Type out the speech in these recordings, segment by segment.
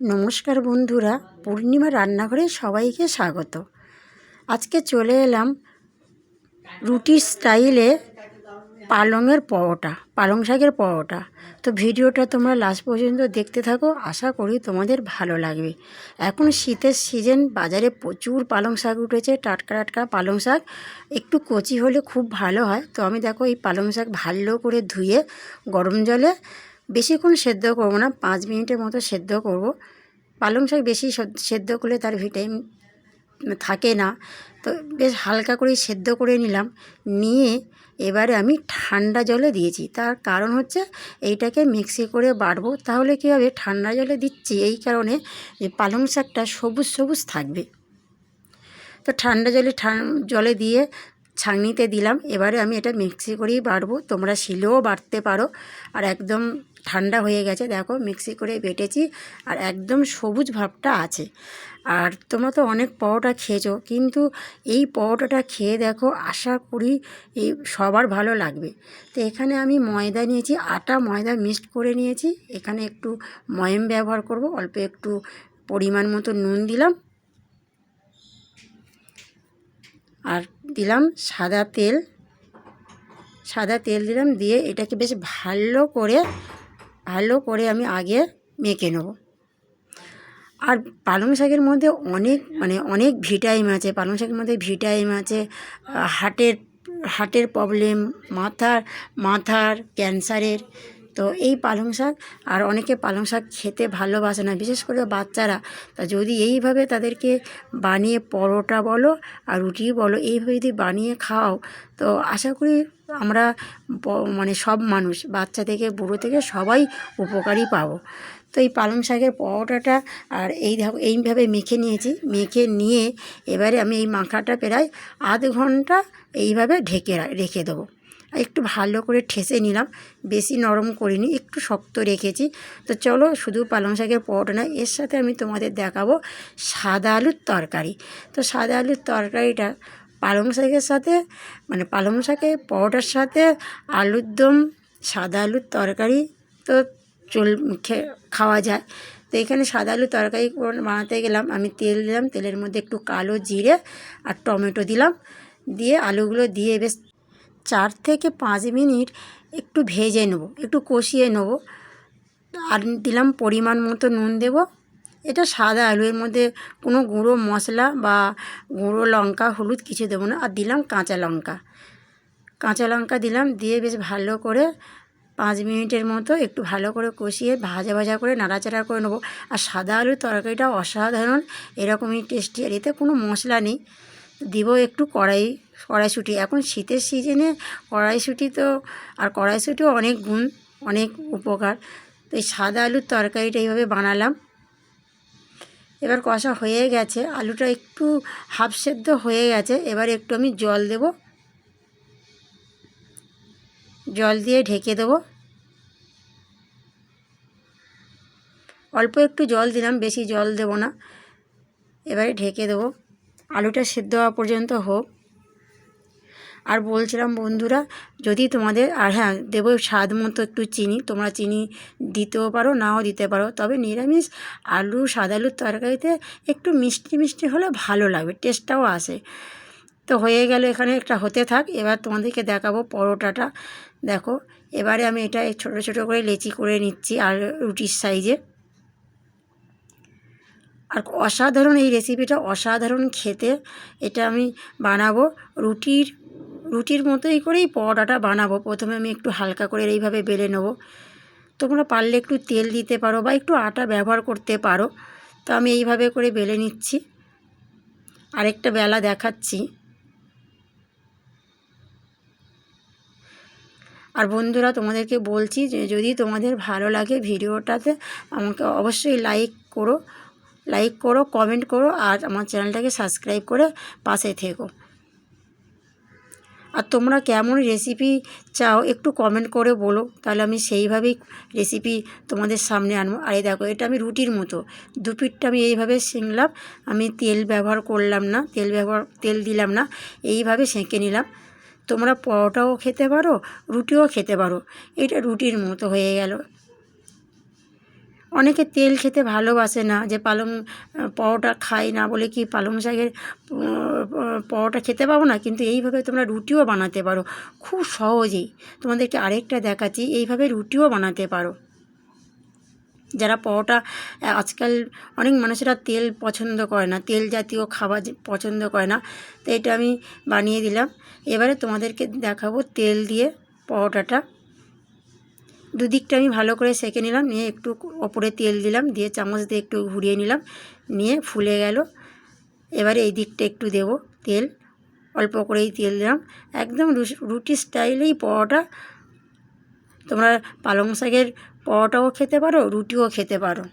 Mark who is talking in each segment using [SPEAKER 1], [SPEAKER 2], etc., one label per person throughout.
[SPEAKER 1] নমস্কার বন্ধুরা, পূর্ণিমা রান্নাঘরে সবাইকে স্বাগত। আজকে চলে এলাম রুটির স্টাইলে পালংয়ের পরোটা, পালং শাকের পরোটা। তো ভিডিওটা তোমরা লাস্ট পর্যন্ত দেখতে থাকো, আশা করি তোমাদের ভালো লাগবে। এখন শীতের সিজন বাজারে প্রচুর পালং শাক উঠেছে, টাটকা টাটকা পালং শাক। একটু কচি হলে খুব ভালো হয়। তো আমি দেখো এই পালং শাক ভালো করে ধুয়ে গরম জলে বেশিক্ষণ সেদ্ধ করব না, পাঁচ মিনিটের মতো সেদ্ধ করব। পালং শাক বেশি সদ- সেদ্ধ করলে তার ভিটামিন থাকে না। তো বেশ হালকা করে সেদ্ধ করে নিলাম। নিয়ে এবারে আমি ঠান্ডা জলে দিয়েছি। তার কারণ হচ্ছে এইটাকে মিক্সি করে বাটবো তাহলে কী হবে? ঠান্ডা জলে দিচ্ছি এই কারণে যে পালং শাকটা সবুজ সবুজ থাকবে। তো ঠান্ডা জলে জলে দিয়ে ছাঁকনিতে দিলাম। এবারে আমি এটা মিক্সি করেই বাটবো তোমরা শিলেও বাটতে পারো। আর একদম ঠান্ডা হয়ে গেছে, দেখো মিক্সি করে বেটেছি আর একদম সবুজ ভাবটা আছে। আর তোমরা তো অনেক পরোটা খেয়েছো, কিন্তু এই পরোটাটা খেয়ে দেখো আশা করি এই সবার ভালো লাগবে। তো এখানে আমি ময়দা নিয়েছি, আটা ময়দা মিক্সড করে নিয়েছি, এখানে একটু ময়ম ব্যবহার করব, অল্প একটু পরিমাণ মতো নুন দিলাম। আর দিলাম সাদা তেল সাদা তেল দিলাম, দিয়ে এটাকে বেশ ভালো করে ভালো করে আমি আগে মেখে নেব। আর পালং শাকের মধ্যে অনেক মানে অনেক ভিটাইম আছে, পালং শাকের মধ্যে ভিটামিন আছে হার্টের হার্টের প্রবলেম, মাথার মাথার ক্যান্সারের তো এই পালং শাক আর অনেকে পালং শাক খেতে ভালোবাসে না। বিশেষ করে বাচ্চারা, তা যদি এইভাবে তাদেরকে বানিয়ে পরোটা বলো আর রুটি বলো, এইভাবে যদি বানিয়ে খাও, তো আশা করি আমরা মানে সব মানুষ, বাচ্চা থেকে বুড়ো থেকে সবাই উপকারই পাবো। তো এই পালং শাকের পরোটাটা আর এই এইভাবে মেখে নিয়েছি। মেখে নিয়ে এবারে আমি এই মাখাটা প্রায় আধ ঘণ্টা এইভাবে ঢেকে রেখে দেবো। একটু ভালো করে ঠেসে নিলাম। বেশি নরম করিনি, একটু শক্ত রেখেছি। তো চলো, শুধু পালং শাকের পরোটা না এর সাথে আমি তোমাদের দেখাবো সাদা আলুর তরকারি। তো সাদা আলুর তরকারিটা পালং শাকের সাথে মানে পালং শাকের পরোটার সাথে, আলুর দম, সাদা আলুর তরকারি তো চল খাওয়া যায়। তো এখানে সাদা আলুর তরকারি বানাতে গেলাম। আমি তেল দিলাম, তেলের মধ্যে একটু কালো জিরে আর টমেটো দিলাম। দিয়ে আলুগুলো দিয়ে বেশ চার থেকে পাঁচ মিনিট একটু ভেজে নেব, একটু কষিয়ে নেব। আর দিলাম পরিমাণ মতো নুন দেব। এটা সাদা আলু এর মধ্যে কোনো গুঁড়ো মশলা বা গুঁড়ো লঙ্কা, হলুদ কিছু দেবো না। আর দিলাম কাঁচা লঙ্কা। কাঁচা লঙ্কা দিলাম, দিয়ে বেশ ভালো করে পাঁচ মিনিটের মতো একটু ভালো করে কষিয়ে ভাজা ভাজা করে নাড়াচাড়া করে নেব। আর সাদা আলুর তরকারিটা অসাধারণ, এরকমই টেস্টি। আর এতে কোনো মশলা নেই। দিব একটু কড়াই, কড়াইশুঁটি। এখন শীতের সিজনে কড়াইশুঁটি তো, আর কড়াইশুঁটিও অনেক গুণ, অনেক উপকার। তো এই সাদা আলুর তরকারিটা এইভাবে বানালাম। এবার কষা হয়ে গেছে। আলুটা একটু হাফ সেদ্ধ হয়ে গেছে। এবার একটু আমি জল দেব। জল দিয়ে ঢেকে দেবো। অল্প একটু জল দিলাম, বেশি জল দেবো না। এবারে ঢেকে দেবো। আলুটা সেদ্ধ হওয়া পর্যন্ত হোক। আর বলছিলাম বন্ধুরা, যদি তোমাদের, আর হ্যাঁ দেবো স্বাদ মতো একটু চিনি, তোমরা চিনি দিতেও পারো, নাও দিতে পারো। তবে নিরামিষ আলু, সাদা আলুর তরকারিতে একটু মিষ্টি মিষ্টি হলে ভালো লাগবে, টেস্টটাও আসে। তো হয়ে গেল, এখানে একটা হতে থাক। এবার তোমাদেরকে দেখাবো পরোটাটা। দেখো, এবারে আমি এটা ছোটো ছোটো করে লেচি করে নিচ্ছি আর রুটির সাইজে। আর অসাধারণ এই রেসিপিটা অসাধারণ খেতে। এটা আমি বানাবো রুটির রুটির মতোই করেই পরোটাটা বানাবো। প্রথমে আমি একটু হালকা করে এইভাবে বেলে নেব। তোমরা পারলে একটু তেল দিতে পারো বা একটু আটা ব্যবহার করতে পারো। তো আমি এইভাবে করে বেলে নিচ্ছি। আরেকটা বেলা দেখাচ্ছি। আর বন্ধুরা, তোমাদেরকে বলছি যে যদি তোমাদের ভালো লাগে ভিডিওটাতে, আমাকে অবশ্যই লাইক করো। লাইক করো কমেন্ট করো আর আমার চ্যানেলটাকে সাবস্ক্রাইব করে পাশে থেকো। আর তোমরা কেমন রেসিপি চাও একটু কমেন্ট করে বলো, তাহলে আমি সেইভাবেই রেসিপি তোমাদের সামনে আনব। আর এই দেখো, এটা আমি রুটির মতো। দু পিঠটা আমি এইভাবে শিঙলাম, আমি তেল ব্যবহার করলাম না, তেল ব্যবহার, তেল দিলাম না, এইভাবে সেঁকে নিলাম। তোমরা পরোটাও খেতে পারো, রুটিও খেতে পারো। এটা রুটির মতো হয়ে গেল। অনেকে তেল খেতে ভালোবাসে না যে পালং পরোটা খায় না বলে কি পালং শাকের পরোটা খেতে পাবো না? কিন্তু এইভাবে তোমরা রুটিও বানাতে পারো। খুব সহজেই। তোমাদেরকে আরেকটা দেখাচ্ছি, এইভাবে রুটিও বানাতে পারো। যারা পরোটা আজকাল অনেক মানুষেরা তেল পছন্দ করে না, তেল জাতীয় খাবার পছন্দ করে না, তো এটা আমি বানিয়ে দিলাম। এবারে তোমাদেরকে দেখাবো তেল দিয়ে পরোটাটা। দুদিকটা আমি ভালো করে সেঁকে নিলাম, নিয়ে একটু ওপরে তেল দিলাম, দিয়ে চামচ দিয়ে একটু ঘুরিয়ে নিলাম, নিয়ে ফুলে গেল। এবারে এই দিকটা একটু দেব তেল, অল্প করেই তেল দিলাম। একদম রুটি স্টাইলেই পরোটা। তোমরা পালং শাকের পরোটাও খেতে পারো, রুটিও খেতে পারো।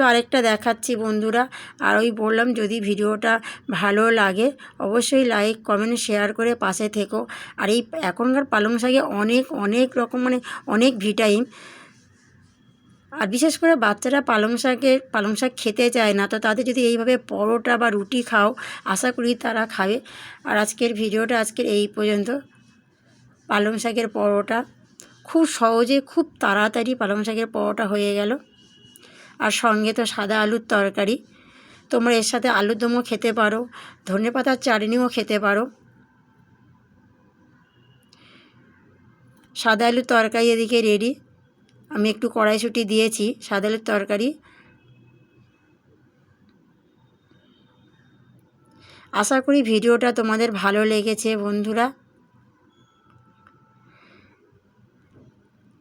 [SPEAKER 1] তো আরেকটা দেখাচ্ছি বন্ধুরা। আর ওই বললাম যদি ভিডিওটা ভালো লাগে, অবশ্যই লাইক কমেন্ট শেয়ার করে পাশে থেকো। আর এই এখনকার পালং শাকে অনেক অনেক রকম মানে অনেক ভিটামিন আর বিশেষ করে বাচ্চারা পালং শাকের পালং শাক খেতে চায় না, তো তাদের যদি এইভাবে পরোটা বা রুটি খাও, আশা করি তারা খাবে। আর আজকের ভিডিওটা আজকের এই পর্যন্ত। পালং শাকের পরোটা, খুব সহজে, খুব তাড়াতাড়ি পালং শাকের পরোটা হয়ে গেল। আর সঙ্গে তো সাদা আলুর তরকারি। তোমরা এর সাথে আলুর দমও খেতে পারো ধনে পাতার চাটনিও খেতে পারো। সাদা আলুর তরকারি এদিকে রেডি আমি একটু কড়াইশুঁটি দিয়েছি, সাদা আলুর তরকারি। আশা করি ভিডিওটা তোমাদের ভালো লেগেছে বন্ধুরা।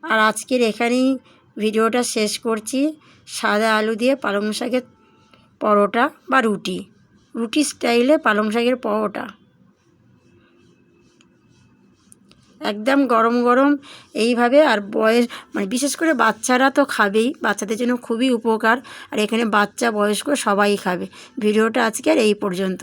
[SPEAKER 1] আর আজকের এখানেই ভিডিওটা শেষ করছি। সাদা আলু দিয়ে পালং শাকের পরোটা বা রুটি। রুটি স্টাইলে পালং শাকের পরোটা। একদম গরম গরম এইভাবে আর বয়স মানে বিশেষ করে বাচ্চারা তো খাবেই, বাচ্চাদের জন্য খুবই উপকার। আর এখানে বাচ্চা বয়স্ক সবাই খাবে। ভিডিওটা আজকে আর এই পর্যন্ত।